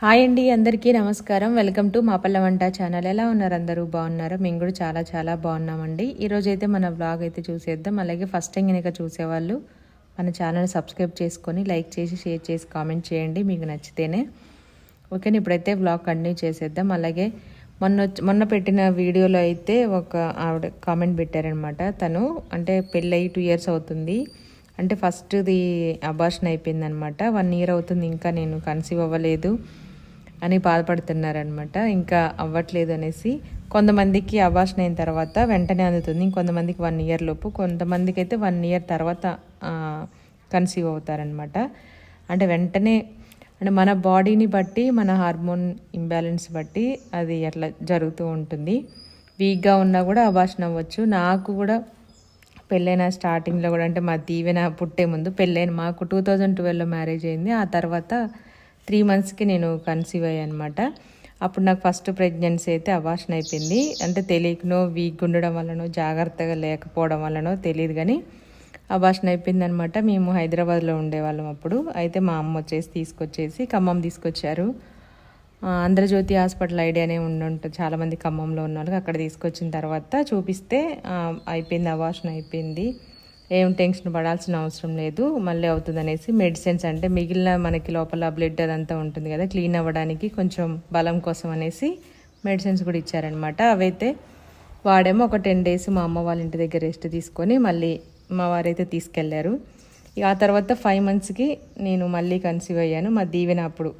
Hi అండి అందరికీ నమస్కారం. వెల్కమ్ టు మాపల్ల వంట ఛానల్. ఎలా ఉన్నారు అందరూ? బాగున్నారా? మేము కూడా చాలా చాలా బాగున్నామండి. ఈరోజు అయితే మన బ్లాగ్ అయితే చూసేద్దాం. అలాగే ఫస్ట్ టైం కనుక చూసేవాళ్ళు మన ఛానల్ సబ్స్క్రైబ్ చేసుకొని లైక్ చేసి షేర్ చేసి కామెంట్ చేయండి మీకు నచ్చితేనే. ఓకేనా ఇప్పుడైతే బ్లాగ్ కంటిన్యూ చేసేద్దాం. అలాగే మొన్న మొన్న పెట్టిన వీడియోలో అయితే ఒక ఆవిడ కామెంట్ పెట్టారనమాట. తను అంటే పెళ్ళయి టూ ఇయర్స్ అవుతుంది. అంటే ఫస్ట్ది అబార్షన్ అయిపోయిందనమాట. వన్ ఇయర్ అవుతుంది. ఇంకా నేను కన్సీవ్ అవ్వలేదు. అని బాధపడుతున్నారనమాట ఇంకా అవ్వట్లేదు అనేసి కొంతమందికి అవాసన అయిన తర్వాత వెంటనే అందుతుంది. ఇంకొంతమందికి వన్ ఇయర్ లోపు కొంతమందికి అయితే వన్ ఇయర్ తర్వాత కన్సీవ్ అవుతారనమాట అంటే వెంటనే అంటే మన బాడీని బట్టి మన హార్మోన్ ఇంబ్యాలెన్స్ బట్టి అది అట్లా జరుగుతూ ఉంటుంది. వీక్గా ఉన్నా కూడా అబార్షన్ అవ్వచ్చు. నాకు కూడా పెళ్ళైన స్టార్టింగ్లో కూడా అంటే మా దీవెన పుట్టే ముందు పెళ్ళైన మాకు టూ థౌజండ్ ట్వెల్వ్లో మ్యారేజ్ అయింది. ఆ తర్వాత త్రీ మంత్స్కి నేను కన్సీవ్ అయ్యాను అనమాట అప్పుడు నాకు ఫస్ట్ ప్రెగ్నెన్సీ అయితే అబార్షన్ అయిపోయింది. అంటే తెలియకనో వీక్ ఉండడం వల్లనో జాగ్రత్తగా లేకపోవడం వల్లనో తెలియదు కానీ అబార్షన్ అయిపోయిందనమాట. మేము హైదరాబాద్లో ఉండేవాళ్ళం అప్పుడు. అయితే మా అమ్మ వచ్చేసి తీసుకొచ్చేసి ఖమ్మం తీసుకొచ్చారు. ఆంధ్రజ్యోతి హాస్పిటల్ ఐడియానే ఉండుంటుంది చాలామంది ఖమ్మంలో ఉన్న వాళ్ళకి అక్కడ తీసుకొచ్చిన తర్వాత చూపిస్తే అయిపోయింది అభాషణ అయిపోయింది. ఏం టెన్షన్ పడాల్సిన అవసరం లేదు మళ్ళీ అవుతుంది అనేసి మెడిసిన్స్ అంటే మిగిలిన మనకి లోపల బ్లడ్ అదంతా ఉంటుంది కదా క్లీన్ అవ్వడానికి కొంచెం బలం కోసం అనేసి మెడిసిన్స్ కూడా ఇచ్చారనమాట అవైతే వాడేమో ఒక టెన్ డేస్ మా అమ్మ వాళ్ళ ఇంటి దగ్గర రెస్ట్ తీసుకొని మళ్ళీ మా వారైతే తీసుకెళ్ళారు. ఇక ఆ తర్వాత ఫైవ్ మంత్స్కి నేను మళ్ళీ కన్సీవ్ అయ్యాను. మా దీవెన అప్పుడు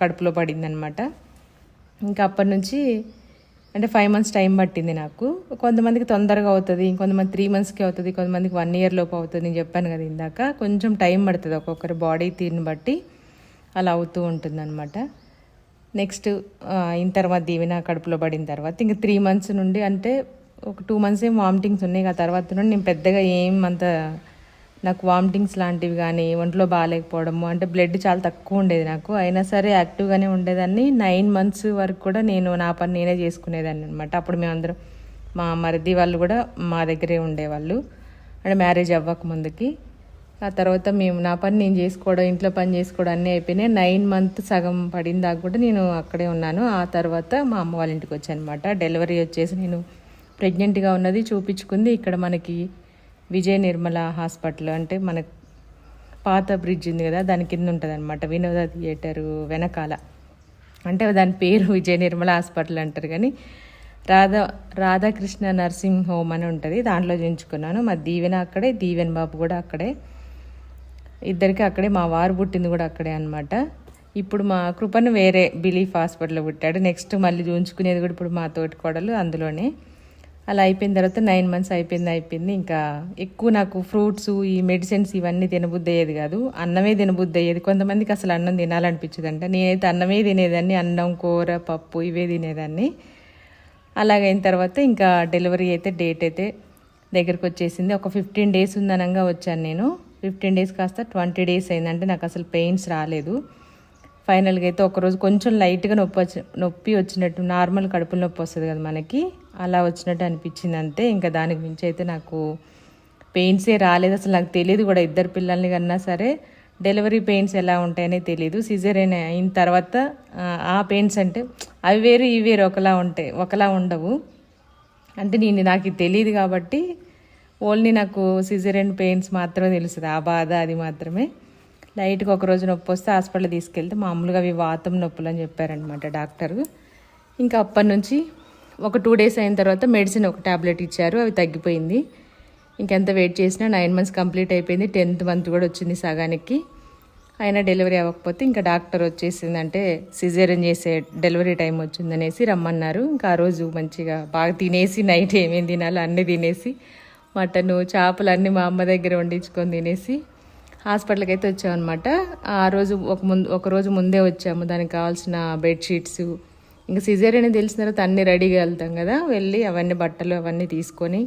కడుపులో పడిందనమాట ఇంకా అప్పటి నుంచి అంటే ఫైవ్ మంత్స్ టైం పట్టింది నాకు. కొంతమందికి తొందరగా అవుతుంది ఇంకొంతమంది త్రీ మంత్స్కి అవుతుంది కొంతమందికి వన్ ఇయర్ లోపు అవుతుంది. నేను చెప్పాను కదా ఇందాక. కొంచెం టైం పడుతుంది ఒక్కొక్కరి బాడీ తీరుని బట్టి. అలా అవుతూ ఉంటుంది నెక్స్ట్ అయిన తర్వాత దీవెన కడుపులో పడిన తర్వాత ఇంకా త్రీ మంత్స్ నుండి అంటే ఒక టూ మంత్స్ ఏం వామిటింగ్స్ ఉన్నాయి ఆ తర్వాత నుండి నేను పెద్దగా ఏం అంత నాకు వామిటింగ్స్ లాంటివి కానీ ఒంట్లో బాగాలేకపోవడము అంటే బ్లడ్ చాలా తక్కువ ఉండేది నాకు. అయినా సరే యాక్టివ్గానే ఉండేదాన్ని. నైన్ మంత్స్ వరకు కూడా నేను నా పని నేనే చేసుకునేదాన్ని అనమాట అప్పుడు మేమందరం మా మరిది వాళ్ళు కూడా మా దగ్గరే ఉండేవాళ్ళు. అంటే మ్యారేజ్ అవ్వక ముందుకి. ఆ తర్వాత మేము నా పని నేను చేసుకోవడం ఇంట్లో పని చేసుకోవడం అన్నీ అయిపోయినాయి. నైన్ మంత్ సగం పడిన దాకా కూడా నేను అక్కడే ఉన్నాను. ఆ తర్వాత మా అమ్మ వాళ్ళ ఇంటికి వచ్చానమాట డెలివరీ వచ్చేసి నేను ప్రెగ్నెంట్గా ఉన్నది చూపించుకుంది. ఇక్కడ మనకి విజయ నిర్మల హాస్పిటల్ అంటే మన పాత బ్రిడ్జ్ ఉంది కదా దాని కింద ఉంటుంది అనమాట వినోద థియేటరు వెనకాల. అంటే దాని పేరు విజయ నిర్మల హాస్పిటల్ అంటారు కానీ రాధా రాధాకృష్ణ నర్సింగ్ హోమ్ అని ఉంటుంది. దాంట్లో చేయించుకున్నాను. మా దీవెన అక్కడే దీవెన్ బాబు కూడా అక్కడే. ఇద్దరికి అక్కడే మా వారు పుట్టింది కూడా అక్కడే అనమాట ఇప్పుడు మా కృపను వేరే బిలీఫ్ హాస్పిటల్లో పుట్టాడు. నెక్స్ట్ మళ్ళీ చూంచుకునేది కూడా ఇప్పుడు మా తోటి కోడలు అందులోనే. అలా అయిపోయిన తర్వాత నైన్ మంత్స్ అయిపోయింది అయిపోయింది. ఇంకా ఎక్కువ నాకు ఫ్రూట్స్ ఈ మెడిసిన్స్ ఇవన్నీ తినబుద్ధి అయ్యేది కాదు. అన్నమే తినబుద్ధి అయ్యేది కొంతమందికి అసలు అన్నం తినాలనిపించదంట. నేనైతే అన్నమే తినేదాన్ని. అన్నం కూర పప్పు ఇవే తినేదాన్ని. అలాగైన తర్వాత ఇంకా డెలివరీ అయితే డేట్ అయితే దగ్గరకు వచ్చేసింది. ఒక ఫిఫ్టీన్ డేస్ ఉందనంగా వచ్చాను నేను. ఫిఫ్టీన్ డేస్ కాస్త ట్వంటీ డేస్ అయిందంటే నాకు అసలు పెయిన్స్ రాలేదు. ఫైనల్గా అయితే ఒకరోజు కొంచెం లైట్గా నొప్పి వచ్చి నొప్పి వచ్చినట్టు నార్మల్ కడుపులో నొప్పి వస్తుంది కదా మనకి అలా వచ్చినట్టు అనిపించింది అంతే. ఇంకా దానికి మించి అయితే నాకు పెయిన్సే రాలేదు. అసలు నాకు తెలియదు కూడా ఇద్దరు పిల్లల్ని కన్నా సరే. డెలివరీ పెయిన్స్ ఎలా ఉంటాయనే తెలియదు సిజరేన్ అయిన తర్వాత ఆ, పెయిన్స్ అంటే అవి వేరు ఇవి వేరు. ఒకలా ఉంటాయి ఒకలా ఉండవు. అంటే నేను నాకు తెలియదు కాబట్టి ఓన్లీ నాకు సిజరేన్ పెయిన్స్ మాత్రమే తెలుస్తుంది. ఆ బాధ అది మాత్రమే. లైట్గా ఒక రోజు నొప్పి వస్తే హాస్పిటల్ తీసుకెళ్తే మామూలుగా అవి వాతం నొప్పులు అని చెప్పారనమాట డాక్టర్. ఇంకా అప్పటి నుంచి ఒక టూ డేస్ అయిన తర్వాత మెడిసిన్ ఒక టాబ్లెట్ ఇచ్చారు అవి తగ్గిపోయింది. ఇంకెంత వెయిట్ చేసినా నైన్ మంత్స్ కంప్లీట్ అయిపోయింది టెన్త్ మంత్ కూడా వచ్చింది సగానికి. అయినా డెలివరీ అవ్వకపోతే ఇంకా డాక్టర్ వచ్చేసింది అంటే సిజేరియన్ చేసే డెలివరీ టైం వచ్చిందనేసి రమ్మన్నారు. ఇంకా ఆ రోజు మంచిగా బాగా తినేసి నైట్ ఏమేమి తినాలో అన్నీ తినేసి మటను చేపలు అన్నీ మా అమ్మ దగ్గర వండించుకొని తినేసి హాస్పిటల్కి అయితే వచ్చామన్నమాట. ఆ రోజు ఒక ముందు ఒక రోజు ముందే వచ్చాము. దానికి కావాల్సిన బెడ్షీట్స్ ఇంకా సిజేరియన్ తెలిసిన తర్వాత అన్నీ రెడీగా వెళ్తాం కదా. వెళ్ళి అవన్నీ బట్టలు అవన్నీ తీసుకొని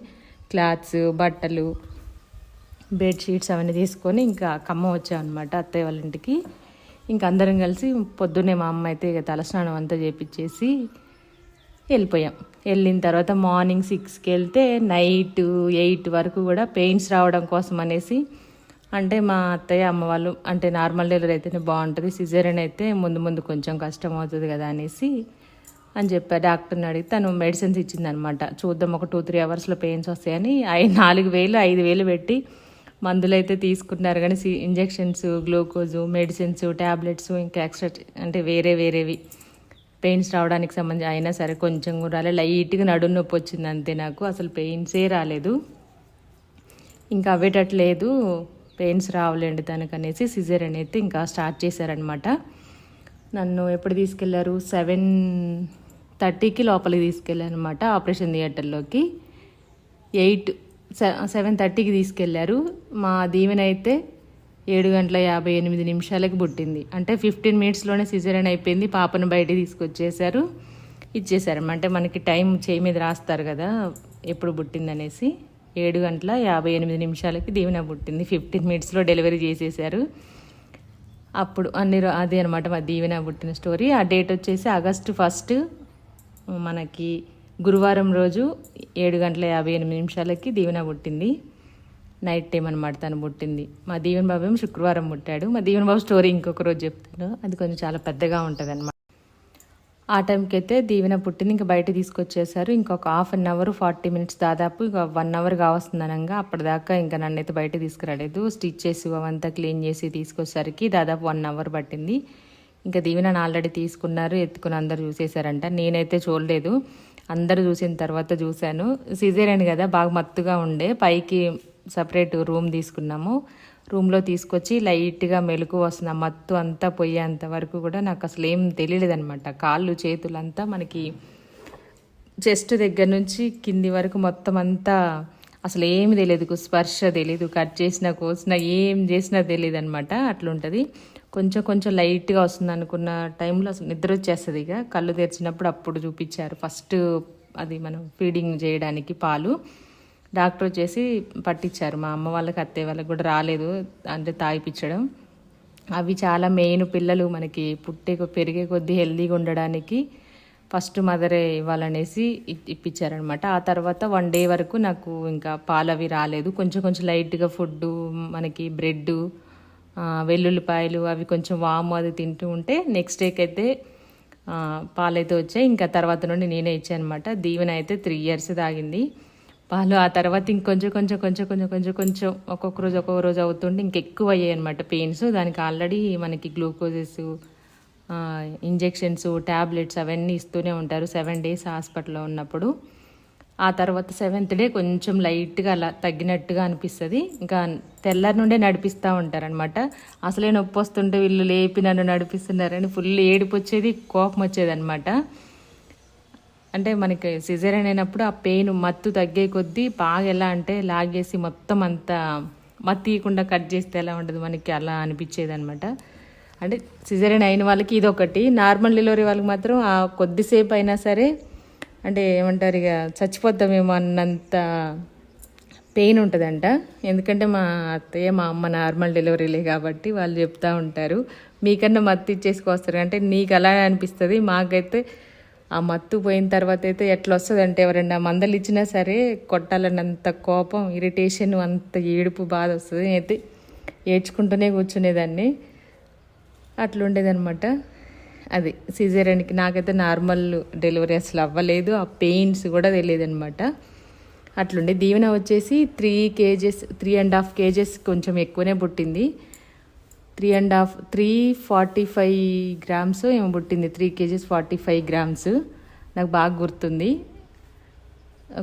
క్లాత్స్ బట్టలు బెడ్షీట్స్ అవన్నీ తీసుకొని ఇంకా ఖమ్మం వచ్చామన్నమాట అత్తయ్య వాళ్ళ ఇంటికి. ఇంకా అందరం కలిసి పొద్దున్నే మా అమ్మ అయితే ఇక తలస్నానం అంతా చేపించేసి వెళ్ళిపోయాం. వెళ్ళిన తర్వాత మార్నింగ్ సిక్స్కి వెళ్తే నైట్ ఎయిట్ వరకు కూడా పెయిన్స్ రావడం కోసం అనేసి అంటే మా అత్తయ్య అమ్మ వాళ్ళు అంటే నార్మల్ డెలివరీ అయితేనే బాగుంటుంది. సిజేరియన్ అయితే ముందు ముందు కొంచెం కష్టం అవుతుంది కదా అనేసి అని చెప్పారు డాక్టర్ని అడిగి తను మెడిసిన్స్ ఇచ్చిందనమాట చూద్దాం ఒక టూ త్రీ అవర్స్లో పెయిన్స్ వస్తాయని అవి నాలుగు వేలు ఐదు వేలు పెట్టి మందులు అయితే తీసుకున్నారు. కానీ సి ఇంజెక్షన్స్ గ్లూకోజు మెడిసిన్స్ ట్యాబ్లెట్స్ ఇంకా ఎక్స్ట్రా అంటే వేరే వేరేవి పెయిన్స్ రావడానికి సంబంధించి అయినా సరే కొంచెం కూడా రాలే. లైట్గా నడుము నొప్పి వచ్చింది అంతే నాకు. అసలు పెయిన్సే రాలేదు. ఇంకా అవ్వేటట్లేదు పెయిన్స్ రావులేండి తనకు అనేసి సిజర్ అయితే ఇంకా స్టార్ట్ చేశారనమాట నన్ను ఎప్పుడు తీసుకెళ్ళారు? సెవెన్ థర్టీకి లోపలికి తీసుకెళ్ళారు అనమాట ఆపరేషన్ థియేటర్లోకి. ఎయిట్ సెవెన్ థర్టీకి తీసుకెళ్ళారు. మా దీవెన అయితే ఏడు గంటల యాభై ఎనిమిది నిమిషాలకి పుట్టింది. అంటే ఫిఫ్టీన్ మినిట్స్లోనే సిజరన్ అయిపోయింది. పాపను బయట తీసుకొచ్చేసారు ఇచ్చేసారు అంటే మనకి టైం చేయి మీద రాస్తారు కదా ఎప్పుడు పుట్టిందనేసి. ఏడు గంటల యాభై ఎనిమిది నిమిషాలకి దీవెన పుట్టింది. ఫిఫ్టీన్ మినిట్స్లో డెలివరీ చేసేసారు అప్పుడు అన్ని రో- అదే అనమాట మా దీవెన పుట్టిన స్టోరీ. ఆ డేట్ వచ్చేసి ఆగస్టు ఫస్ట్. మనకి గురువారం రోజు ఏడు గంటల యాభై ఎనిమిది నిమిషాలకి దీవెన పుట్టింది. నైట్ టైం అనమాట తను పుట్టింది. మా దీవెన బాబు ఏమో శుక్రవారం పుట్టాడు. మా దీవెన్ బాబు స్టోరీ ఇంకొక రోజు చెప్తాను అది కొంచెం చాలా పెద్దగా ఉంటుంది అనమాట ఆ టైంకి అయితే దీవెన పుట్టింది. ఇంకా బయట తీసుకొచ్చేసారు. ఇంకొక half an hour forty minutes దాదాపు ఇంకా వన్ అవర్ కావస్తుంది అనగా అప్పటిదాకా ఇంకా నన్ను అయితే బయట తీసుకురాలేదు. స్టిచ్ చేసి అవంతా క్లీన్ చేసి తీసుకొచ్చేసరికి దాదాపు వన్ అవర్ పట్టింది. ఇంకా దీవెనని ఆల్రెడీ తీసుకున్నారు. ఎత్తుకుని అందరు చూసేశారంట. నేనైతే చూడలేదు. అందరూ చూసిన తర్వాత చూశాను. సిజేరియన్ కదా బాగా మత్తుగా ఉండే. పైకి సపరేట్ రూమ్ తీసుకున్నాము. రూమ్లో తీసుకొచ్చి లైట్గా మెలకు వస్తుంది ఆ మత్తు అంతా పోయేంత వరకు కూడా నాకు అసలు ఏం తెలియలేదనమాట కాళ్ళు చేతులంతా మనకి చెస్ట్ దగ్గర నుంచి కింది వరకు మొత్తం అంతా అసలు ఏమి తెలియదు స్పర్శ తెలియదు కట్ చేసినా కోసినా ఏం చేసినా తెలియదు అనమాట అట్లుంటుంది. కొంచెం కొంచెం లైట్గా వస్తుంది అనుకున్న టైంలో అసలు నిద్ర వచ్చేస్తుంది ఇక. కళ్ళు తెరిచినప్పుడు అప్పుడు చూపించారు. ఫస్ట్ అది మనం ఫీడింగ్ చేయడానికి పాలు. డాక్టర్ వచ్చేసి పట్టించారు. మా అమ్మ వాళ్ళకి అత్తయ్య వాళ్ళకి కూడా రాలేదు. అంటే తాగిపించడం అవి చాలా మెయిన్ పిల్లలు మనకి. పుట్టే పెరిగే కొద్దీ హెల్దీగా ఉండడానికి ఫస్ట్ మదరే ఇవ్వాలనేసి ఇప్పించారనమాట ఆ తర్వాత వన్ డే వరకు నాకు ఇంకా పాలు అవి రాలేదు. కొంచెం కొంచెం లైట్గా ఫుడ్ మనకి బ్రెడ్ వెల్లుల్లిపాయలు అవి కొంచెం వాము అది తింటూ ఉంటే నెక్స్ట్ డేకి అయితే పాలైతే వచ్చాయి. ఇంకా తర్వాత నుండి నేనే ఇచ్చాను అనమాట దీవెన అయితే త్రీ ఇయర్స్ తాగింది పాలు ఆ తర్వాత ఇంకొంచెం కొంచెం కొంచెం కొంచెం కొంచెం కొంచెం ఒక్కొక్క రోజు ఒక్కొక్క రోజు అవుతుంటే ఇంకెక్కువ అయ్యాయి అనమాట పెయిన్స్ దానికి ఆల్రెడీ మనకి గ్లూకోజెస్ ఇంజెక్షన్స్ ట్యాబ్లెట్స్ అవన్నీ ఇస్తూనే ఉంటారు. సెవెన్ డేస్ హాస్పిటల్లో ఉన్నప్పుడు. ఆ తర్వాత సెవెంత్ డే కొంచెం లైట్గా అలా తగ్గినట్టుగా అనిపిస్తుంది. ఇంకా తెల్లారి నుండే నడిపిస్తూ ఉంటారనమాట అసలే నొప్పి వస్తుంటే వీళ్ళు లేపి నన్ను నడిపిస్తున్నారని ఫుల్ ఏడుపు వచ్చేది కోపం వచ్చేది అనమాట అంటే మనకి సిజరీన్ అయినప్పుడు ఆ పెయిన్ మత్తు తగ్గే కొద్దీ బాగా ఎలా అంటే లాగేసి మొత్తం అంతా మత్తు తీయకుండా కట్ చేస్తే ఎలా ఉంటుంది? మనకి అలా అనిపించేది అనమాట అంటే సిజరీన్ అయిన వాళ్ళకి ఇది ఒకటి నార్మల్ డెలివరీ వాళ్ళకి మాత్రం ఆ కొద్దిసేపు అయినా సరే అంటే ఏమంటారు ఇక చచ్చిపోతామేమో అన్నంత పెయిన్ ఉంటుందంట. ఎందుకంటే మా అత్తయ్య మా అమ్మ నార్మల్ డెలివరీలే కాబట్టి వాళ్ళు చెప్తా ఉంటారు. మీకన్నా మత్తు ఇచ్చేసుకొస్తారు అంటే నీకు అలా అనిపిస్తుంది? మాకైతే ఆ మత్తు పోయిన తర్వాత అయితే ఎట్లా వస్తుంది అంటే ఎవరైనా మందలు ఇచ్చినా సరే కొట్టాలన్నంత కోపం ఇరిటేషన్ అంత ఏడుపు బాధ వస్తుంది. అయితే ఏడ్చుకుంటూనే కూర్చునేదాన్ని. అట్లుండేదనమాట అది సిజేరియన్కి నాకైతే నార్మల్ డెలివరీ అసలు అవ్వలేదు. ఆ పెయిన్స్ కూడా తెలియదు అనమాట అట్లుండే. దీవెన వచ్చేసి three kgs three and half kgs కొంచెం ఎక్కువనే పుట్టింది. Three and half three forty five grams ఏమో పుట్టింది. Three kgs forty five grams నాకు బాగా గుర్తుంది.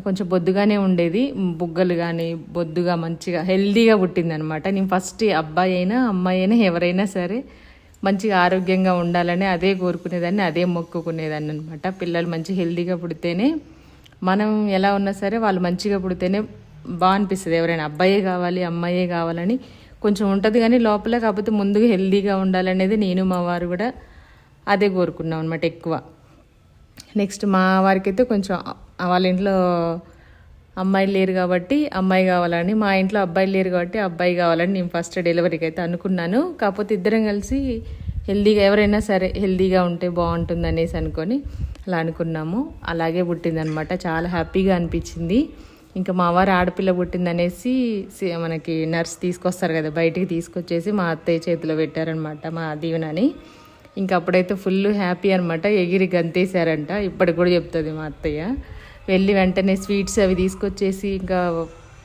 కొంచెం బొద్దుగానే ఉండేది. బుగ్గలు కానీ బొద్దుగా మంచిగా హెల్దీగా పుట్టింది అనమాట నేను ఫస్ట్ అబ్బాయి అయినా అమ్మాయి అయినా ఎవరైనా సరే మంచిగా ఆరోగ్యంగా ఉండాలని అదే కోరుకునేదాన్ని అదే మొక్కుకునేదాన్ని అనమాట పిల్లలు మంచి హెల్దీగా పుడితేనే మనం ఎలా ఉన్నా సరే వాళ్ళు మంచిగా పుడితేనే బాగా అనిపిస్తుంది. ఎవరైనా అబ్బాయే కావాలి అమ్మాయే కావాలని కొంచెం ఉంటుంది కానీ లోపల కాకపోతే ముందుగా హెల్దీగా ఉండాలనేది నేను మా వారు కూడా అదే కోరుకున్నాం అనమాట ఎక్కువ. నెక్స్ట్ మా వారికి అయితే కొంచెం వాళ్ళ ఇంట్లో అమ్మాయిలు లేరు కాబట్టి అమ్మాయి కావాలని మా ఇంట్లో అబ్బాయిలు లేరు కాబట్టి అబ్బాయి కావాలని నేను ఫస్ట్ డెలివరీకి అయితే అనుకున్నాను. కాకపోతే ఇద్దరం కలిసి హెల్దీగా ఎవరైనా సరే హెల్దీగా ఉంటే బాగుంటుంది అనేసి అనుకొని అలా అనుకున్నాము. అలాగే పుట్టిందనమాట చాలా హ్యాపీగా అనిపించింది. ఇంకా మా వారు ఆడపిల్ల పుట్టిందనేసి అనేసి మనకి నర్స్ తీసుకొస్తారు కదా బయటికి తీసుకొచ్చేసి మా అత్తయ్య చేతిలో పెట్టారనమాట మా దీవెనని. ఇంకా అప్పుడైతే ఫుల్ హ్యాపీ అనమాట ఎగిరి గంతేశారంట. ఇప్పటికి కూడా చెప్తుంది మా అత్తయ్య. వెళ్ళి వెంటనే స్వీట్స్ అవి తీసుకొచ్చేసి ఇంకా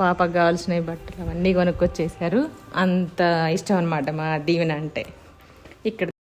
పాపకు కావాల్సిన బట్టలు అవన్నీ కొనుక్కొచ్చేసారు అంత ఇష్టం అనమాట మా దీవెన అంటే. ఇక్కడ